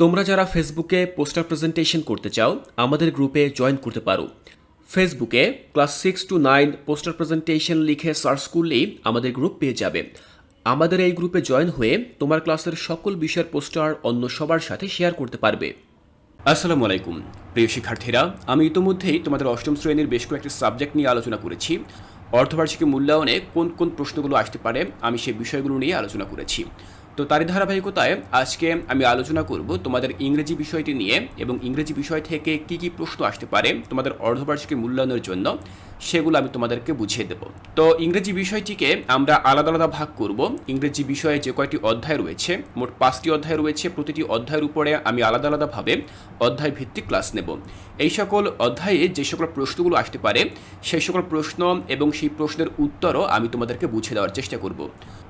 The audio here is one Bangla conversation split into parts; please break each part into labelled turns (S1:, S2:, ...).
S1: তোমরা যারা ফেসবুকে পোস্টার প্রেজেন্টেশন করতে চাও, আমাদের গ্রুপে জয়েন করতে পারো। ফেসবুকে class six to nine poster presentation লিখে সার্চ করলেই আমাদের গ্রুপ পেয়ে যাবে। আমাদের এই গ্রুপে জয়েন হয়ে তোমার ক্লাসের সকল বিষয়ের পোস্টার অন্য সবার সাথে শেয়ার করতে পারবে। আসসালামু আলাইকুম। প্রিয় শিক্ষার্থীরা, আমি ইতোমধ্যেই তোমাদের অষ্টম শ্রেণির বেশ কয়েকটি সাবজেক্ট নিয়ে আলোচনা করেছি। অর্থবার্ষিকী মূল্যায়নে কোন কোন প্রশ্নগুলো আসতে পারে, আমি সেই বিষয়গুলো নিয়ে আলোচনা করেছি। তো তারই ধারাবাহিকতায় আজকে আমি আলোচনা করব তোমাদের ইংরেজি বিষয়টি নিয়ে এবং ইংরেজি বিষয় থেকে কি কি প্রশ্ন আসতে পারে তোমাদের অর্ধবার্ষিকী মূল্যায়নের জন্য, সেগুলো আমি তোমাদেরকে বুঝিয়ে দেব। তো ইংরেজি বিষয়টিকে আমরা আলাদা আলাদা ভাগ করব। ইংরেজি বিষয়ে যে কয়টি অধ্যায় রয়েছে, মোট পাঁচটি অধ্যায় রয়েছে, প্রতিটি অধ্যায়ের উপরে আমি আলাদা আলাদাভাবে অধ্যায় ভিত্তিক ক্লাস নেব। এই সকল অধ্যায়ে যে সকল প্রশ্নগুলো আসতে পারে, সেই সকল প্রশ্ন এবং সেই প্রশ্নের উত্তরও আমি তোমাদেরকে বুঝিয়ে দেওয়ার চেষ্টা করব।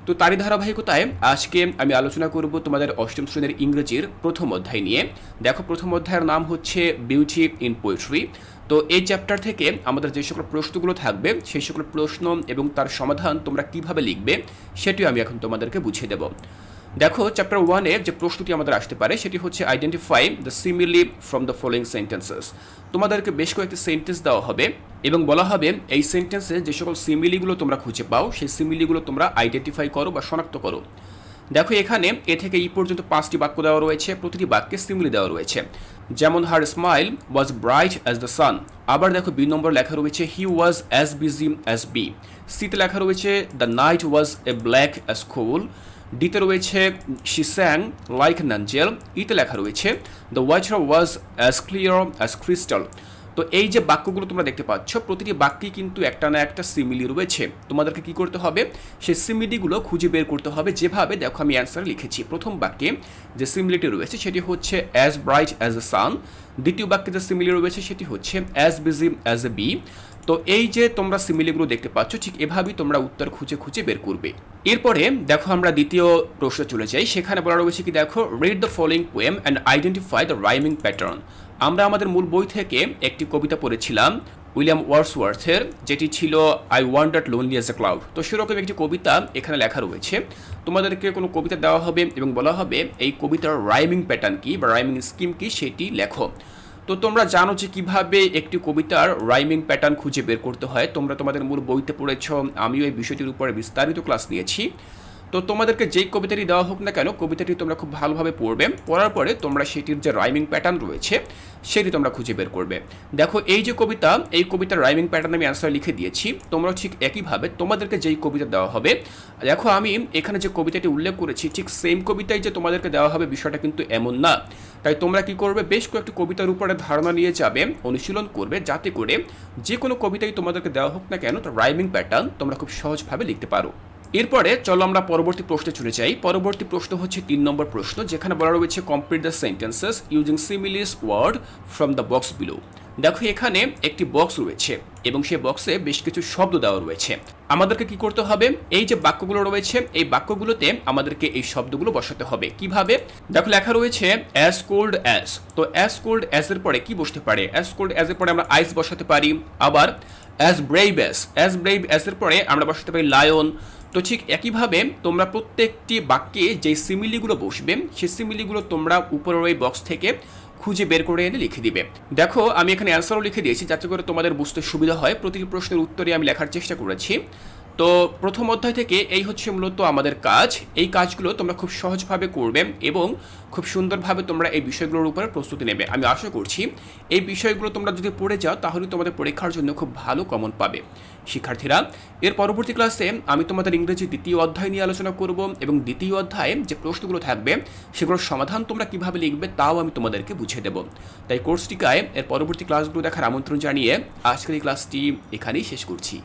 S1: তো তারই ধারাবাহিকতায় আজকে আমি আলোচনা করব তোমাদের অষ্টম শ্রেণির ইংরেজির প্রথম অধ্যায় নিয়ে। দেখো প্রথম অধ্যায়ের নাম হচ্ছে বিউটি ইন পোয়েট্রি তো এই চ্যাপ্টার থেকে আমাদের যে সকল প্রশ্নগুলো থাকবে, সেই সকল প্রশ্ন এবং তার সমাধান তোমরা কীভাবে লিখবে, সেটিও আমি এখন তোমাদেরকে বুঝিয়ে দেব। দেখো চ্যাপ্টার ওয়ানে যে প্রশ্নটি আমাদের আসতে পারে, সেটি হচ্ছে identify the simile from the following sentences তোমাদেরকে বেশ কয়েকটি সেন্টেন্স দেওয়া হবে, এবং বলা হবে এই সেন্টেন্সে যে সকল সিমিলিগুলো তোমরা খুঁজে পাও, সেই সিমিলিগুলো তোমরা আইডেন্টিফাই করো বা শনাক্ত করো। দেখো, এখানে এ থেকে এই পর্যন্ত পাঁচটি বাক্য দেওয়া রয়েছে, প্রতিটি বাক্যে সিমিলি দেওয়া রয়েছে। যেমন her smile was bright as the sun আবার দেখো বি নম্বর লেখা রয়েছে he was as busy as B সিতে লেখা রয়েছে the night was a black as coal ডিতে রয়েছে she sang like an angel ইতে লেখা রয়েছে the water was as clear as crystal তো এই যে বাক্যগুলো তোমরা দেখতে পাচ্ছ, প্রতিটি বাক্যে কিন্তু একটা না একটা সিমিলি রয়েছে। তোমাদেরকে কি করতে হবে? সেই সিমিলিগুলো খুঁজে বের করতে হবে। যেভাবে, দেখো আমি অ্যান্সার লিখেছি। প্রথম বাক্যে যে সিমিলিটি রয়েছে, সেটি হচ্ছে as bright as a sun দ্বিতীয় বাক্যে যে সিমিলি রয়েছে, সেটি হচ্ছে as busy as a bee তো এই যে তোমরা সিমিলিগুলো দেখতে পাচ্ছ, ঠিক এভাবেই তোমরা উত্তর খুঁজে খুঁজে বের করবে। এরপরে দেখো আমরা দ্বিতীয় প্রশ্ন চলে যাই। সেখানে বলা রয়েছে কি, দেখো read the following poem and identify the rhyming pattern আমরা আমাদের মূল বই থেকে একটি কবিতা পড়েছিলাম, উইলিয়াম ওয়ার্সওয়ার্থের যেটি ছিল I wander lonely as a cloud তো সেরকম একটি কবিতা এখানে লেখা রয়েছে। তোমাদেরকে কোনো কবিতা দেওয়া হবে এবং বলা হবে, এই কবিতার রাইমিং প্যাটার্ন কি বা রাইমিং স্কিম কি সেটি লেখো। তো তোমরা জানো যে কীভাবে একটি কবিতার রাইমিং প্যাটার্ন খুঁজে বের করতে হয়। তোমরা তোমাদের মূল বইতে পড়েছ, আমিও এই বিষয়টির উপরে বিস্তারিত ক্লাস নিয়েছি। তো তোমাদেরকে যেই কবিতাটি দেওয়া হোক না কেন, কবিতাটি তোমরা খুব ভালোভাবে পড়বে। পড়ার পরে তোমরা সেটির যে রাইমিং প্যাটার্ন রয়েছে, সেটি তোমরা খুঁজে বের করবে। দেখো, এই যে কবিতা, এই কবিতার রাইমিং প্যাটার্ন আমি অ্যান্সার লিখে দিয়েছি। তোমরা ঠিক একইভাবে তোমাদেরকে যেই কবিতা দেওয়া হবে, দেখো আমি এখানে যে কবিতাটি উল্লেখ করেছি, ঠিক সেম কবিতাই যে তোমাদেরকে দেওয়া হবে বিষয়টা কিন্তু এমন না। তাই তোমরা কি করবে, বেশ কয়েকটি কবিতার উপরে ধারণা নিয়ে যাবে, অনুশীলন করবে, যাতে করে যে কোনো কবিতাই তোমাদেরকে দেওয়া হোক না কেন, তার রাইমিং প্যাটার্ন তোমরা খুব সহজভাবে লিখতে পারো। এরপরে চলো আমরা পরবর্তী প্রশ্নে চলে যাই। পরবর্তী প্রশ্ন হচ্ছে তিন নম্বর প্রশ্ন, যেখানে বলা রয়েছে complete the sentences using similes word from the box below দেখো এখানে একটি বক্স রয়েছে এবং সেই বক্সে বেশ কিছু শব্দ দেওয়া রয়েছে। আমাদেরকে কি করতে হবে? এই যে বাক্যগুলো রয়েছে, এই বাক্যগুলোতে আমাদেরকে এই শব্দগুলো বসাতে হবে। কীভাবে? দেখো লেখা রয়েছে অ্যাজ কোল্ড অ্যাজ তো অ্যাজ কোল্ড অ্যাজ এর পরে কি বসতে পারে? অ্যাজ কোল্ড অ্যাজ এর পরে আমরা আইস বসাতে পারি। আবার as brave as as brave as এর পরে আমরা বসাতে পারি লায়ন তো ঠিক একইভাবে তোমরা প্রত্যেকটি বাক্যে যে সিমিলিগুলো বসবে, সেই সিমিলিগুলো তোমরা উপরের ওই বক্স থেকে খুঁজে বের করে এনে লিখে দিবে। দেখো, আমি এখানে অ্যান্সারও লিখে দিয়েছি, যাতে করে তোমাদের বুঝতে সুবিধা হয়। প্রতিটি প্রশ্নের উত্তরে আমি লেখার চেষ্টা করেছি। তো প্রথম অধ্যায় থেকে এই হচ্ছে মূলত আমাদের কাজ। এই কাজগুলো তোমরা খুব সহজভাবে করবে এবং খুব সুন্দরভাবে তোমরা এই বিষয়গুলোর উপরে প্রস্তুতি নেবে। আমি আশা করছি এই বিষয়গুলো তোমরা যদি পড়ে যাও, তাহলে তোমাদের পরীক্ষার জন্য খুব ভালো কমন পাবে। শিক্ষার্থীরা, এর পরবর্তী ক্লাসে আমি তোমাদের ইংরেজি দ্বিতীয় অধ্যায় নিয়ে আলোচনা করব এবং দ্বিতীয় অধ্যায়ে যে প্রশ্নগুলো থাকবে, সেগুলোর সমাধান তোমরা কীভাবে লিখবে তাও আমি তোমাদেরকে বুঝিয়ে দেব। তাই কোর্সটিকায় এর পরবর্তী ক্লাসগুলো দেখার আমন্ত্রণ জানিয়ে আজকের এই ক্লাসটি এখানেই শেষ করছি।